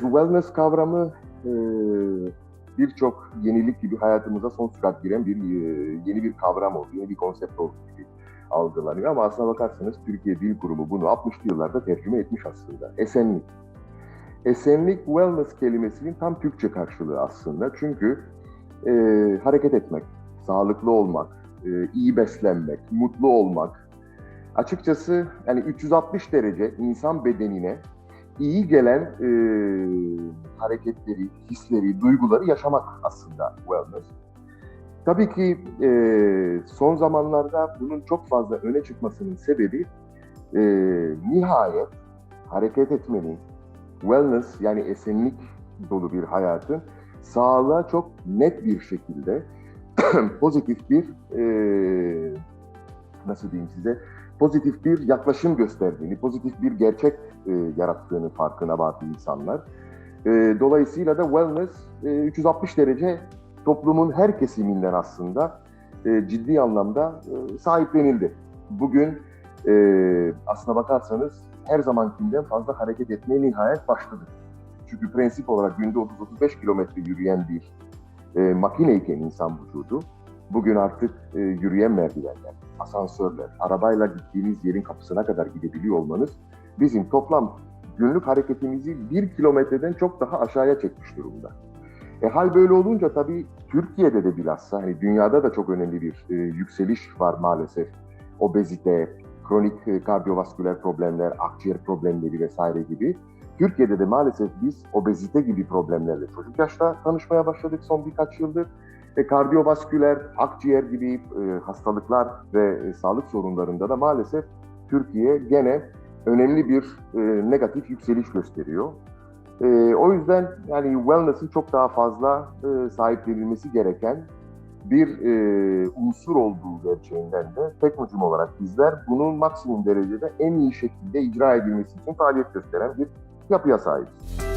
wellness kavramı e, birçok yenilik gibi hayatımıza son sürat giren bir e, yeni bir kavram oldu, yeni bir konsept oldu gibi algılanıyor. Ama aslına bakarsanız Türkiye Dil Kurumu bunu 60'lı yıllarda tercüme etmiş aslında. Esenlik. Esenlik wellness kelimesinin tam Türkçe karşılığı aslında. Çünkü e, hareket etmek, sağlıklı olmak, e, iyi beslenmek, mutlu olmak. Açıkçası yani 360 derece insan bedenine iyi gelen e, hareketleri, hisleri, duyguları yaşamak aslında wellness. Tabii ki e, son zamanlarda bunun çok fazla öne çıkmasının sebebi e, nihayet hareket etmenin, wellness yani esenlik dolu bir hayatın sağlığa çok net bir şekilde pozitif bir e, nasıl diyeyim size pozitif bir yaklaşım gösterdiğini, pozitif bir gerçek e, yarattığını farkına vardı insanlar. E, dolayısıyla da wellness e, 360 derece toplumun her kesiminden aslında e, ciddi anlamda e, sahiplenildi. Bugün e, aslına bakarsanız her zamankinden fazla hareket etmeye nihayet başladı. Çünkü prensip olarak günde 30-35 kilometre yürüyen bir e, makineyken insan vücudu, bugün artık e, yürüyen merdivenler, asansörler, arabayla gittiğiniz yerin kapısına kadar gidebiliyor olmanız bizim toplam günlük hareketimizi bir kilometreden çok daha aşağıya çekmiş durumda. E, hal böyle olunca tabii Türkiye'de de bilhassa hani dünyada da çok önemli bir e, yükseliş var maalesef. Obezite, kronik e, kardiyovasküler problemler, akciğer problemleri vesaire gibi. Türkiye'de de maalesef biz obezite gibi problemlerle çocuk yaşta tanışmaya başladık son birkaç yıldır. E, kardiyovasküler, akciğer gibi e, hastalıklar ve e, sağlık sorunlarında da maalesef Türkiye gene önemli bir e, negatif yükseliş gösteriyor. E, o yüzden yani wellness'ın çok daha fazla e, sahiplenilmesi gereken bir e, unsur olduğu gerçeğinden de teknocum olarak bizler bunun maksimum derecede en iyi şekilde icra edilmesi için faaliyet gösteren bir yapıya sahibiz.